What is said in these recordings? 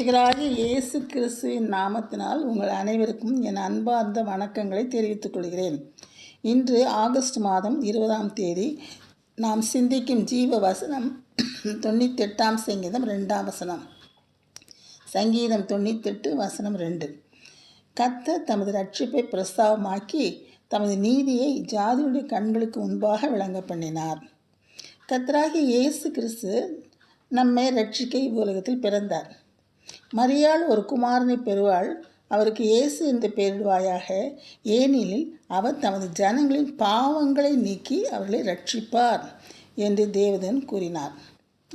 இரட்சகராகிய இயேசு கிறிஸ்துவின் நாமத்தினால் உங்கள் அனைவருக்கும் என் அன்பார்ந்த வணக்கங்களை தெரிவித்துக் கொள்கிறேன். இன்று ஆகஸ்ட் மாதம் இருபதாம் தேதி நாம் சிந்திக்கும் ஜீவ வசனம் தொண்ணூத்தெட்டாம் சங்கீதம் ரெண்டாம் வசனம். சங்கீதம் தொண்ணூத்தெட்டு வசனம் ரெண்டு. கத்த தமது ரட்சிப்பை பிரஸ்தாவமாக்கி தமது நீதியை ஜாதியுடைய கண்களுக்கு முன்பாக விளங்க பண்ணினார் கர்த்தராகிய இயேசு கிறிஸ்து நம்மை ரட்சிக்க இவ்வுலகத்தில் பிறந்தார். மரியாள் ஒரு குமாரனை பெறுவாள். அவருக்கு இயேசு என்று பெயரிடுவாயாக. ஏனெனில் அவர் தமது ஜனங்களின் பாவங்களை நீக்கி அவர்களை ரட்சிப்பார் என்று தேவதன் கூறினார்.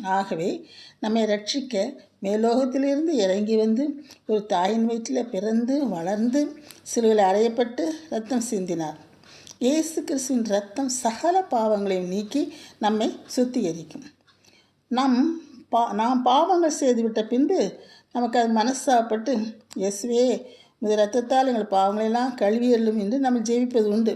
ஆகவே நம்மை ரட்சிக்க மேலோகத்திலிருந்து இறங்கி வந்து ஒரு தாயின் வயிற்றில் பிறந்து வளர்ந்து சிலுவையில் அறையப்பட்டு ரத்தம் சிந்தினார். இயேசு கிறிஸ்துவின் ரத்தம் சகல பாவங்களையும் நீக்கி நம்மை சுத்திகரிக்கும். நம் பா நாம் பாவங்கள் செய்துவிட்ட பின்பு நமக்கு அது மனசாப்பட்டு எஸ்வே இந்த ரத்தத்தால் எங்கள் பாவங்களெல்லாம் கழுவி எல்லும் என்று நம்ம ஜெயிப்பது உண்டு.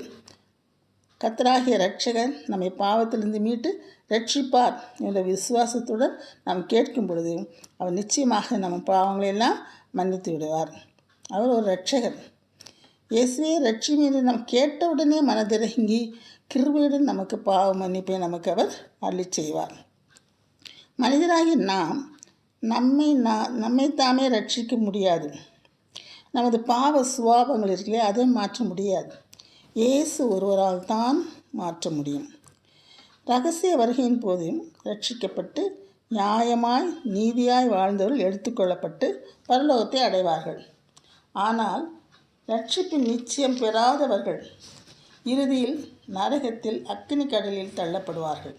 கத்தராகிய ரட்சகன் நம்மை பாவத்திலிருந்து மீட்டு ரட்சிப்பார் என்ற விசுவாசத்துடன் நாம் கேட்கும் பொழுது அவர் நிச்சயமாக நம்ம பாவங்களெல்லாம் மன்னித்து விடுவார். அவர் ஒரு ரட்சகர் இயேசுவே ரட்சியம் என்று நாம் கேட்டவுடனே மனதிறங்கி கிருபையுடன் நமக்கு பாவ மன்னிப்பை நமக்கு அவர் அள்ளி செய்வார். மனிதராகி நாம் நம்மை நான் நம்மைத்தாமே ரட்சிக்க முடியாது. நமது பாவ சுவாபங்கள் இருக்கலையே அதை மாற்ற முடியாது. இயேசு ஒருவரால் தான் மாற்ற முடியும். ரகசிய வருகையின் போது ரட்சிக்கப்பட்டு நியாயமாய் நீதியாய் வாழ்ந்தவர்கள் எடுத்துக்கொள்ளப்பட்டு பரலோகத்தை அடைவார்கள். ஆனால் ரட்சிப்பின் நிச்சயம் பெறாதவர்கள் இறுதியில் நரகத்தில் அக்னி கடலில் தள்ளப்படுவார்கள்.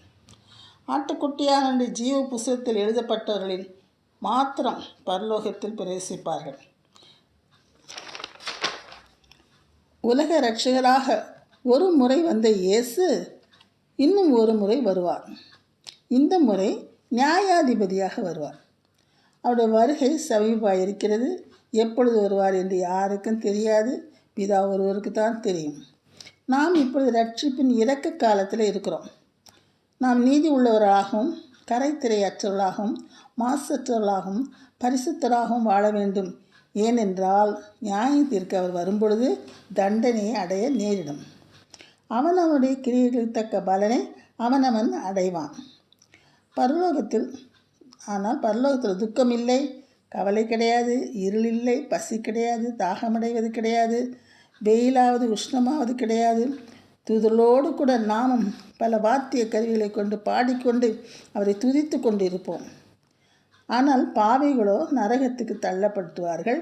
ஆட்டுக்குட்டியான ஜீவ புஸ்தகத்தில் எழுதப்பட்டவர்களின் மாத்திரம் பரலோகத்தில் பிரவேசிப்பார்கள். உலக ரட்சகராக ஒரு முறை வந்த இயேசு இன்னும் ஒரு முறை வருவார். இந்த முறை நியாயாதிபதியாக வருவார். அவருடைய வருகை சமீபமாக இருக்கிறது எப்பொழுது வருவார் என்று யாருக்கும் தெரியாது. பிதா ஒருவருக்கு தான் தெரியும். நாம் இப்பொழுது ரட்சிப்பின் இறக்க காலத்தில் இருக்கிறோம். நாம் நீதி உள்ளவர்களாகவும் கரைத்திரையற்றவர்களாகவும் மாசற்றவர்களாகவும் பரிசுத்தராகவும் வாழ வேண்டும். ஏனென்றால் நியாயத்திற்கு அவர் வரும்பொழுது தண்டனையை அடைய நேரிடும். அவனவனுடைய கிரியைகளுக்கு தக்க பலனை அவனவன் அடைவான். பரலோகத்தில் ஆனால் பரலோகத்தில் துக்கம் இல்லை கவலை கிடையாது இருள் இல்லை பசி கிடையாது தாகமடைவது கிடையாது வெயிலாவது உஷ்ணமாவது கிடையாது தூதலோடு கூட நாமும் பல வாத்திய கருவிகளை கொண்டு பாடிக்கொண்டு அவரை துதித்து கொண்டிருப்போம். ஆனால் பாவைகளோ நரகத்துக்கு தள்ளப்படுத்துவார்கள்.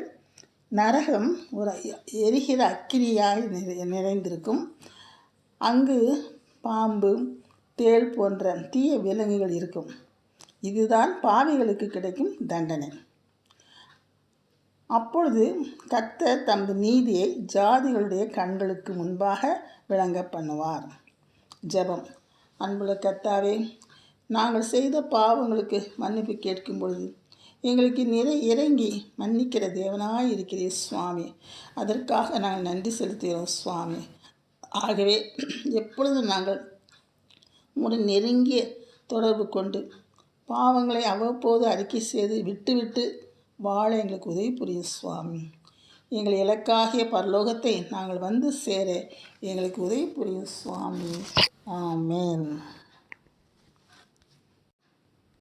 நரகம் ஒரு எரிகிற அக்கினியாய் நிறைந்திருக்கும். அங்கு பாம்பு தேள் போன்ற தீய விலங்குகள் இருக்கும். இதுதான் பாவிகளுக்கு கிடைக்கும் தண்டனை. அப்பொழுது கத்தர் தமது நீதியை ஜாதிகளுடைய கண்களுக்கு முன்பாக விளங்க பண்ணுவார். ஜபம். அன்புள்ள கத்தாவே நாங்கள் செய்த பாவங்களுக்கு மன்னிப்பு கேட்கும் பொழுது எங்களுக்கு நிறை இறங்கி மன்னிக்கிற தேவனாய் இருக்கிறீர் சுவாமி. அதற்காக நாங்கள் நன்றி செலுத்துகிறோம் சுவாமி. ஆகவே எப்பொழுதும் நாங்கள் உங்களுடன் நெருங்கிய தொடர்பு கொண்டு பாவங்களை அவ்வப்போது அறிக்கை செய்து விட்டுவிட்டு வாழ எங்களுக்கு உதவி புரியும் சுவாமி. எங்கள் இலக்காகிய பரலோகத்தை நாங்கள் வந்து சேர எங்களுக்கு உதவி புரியும் சுவாமி. ஆமேன்.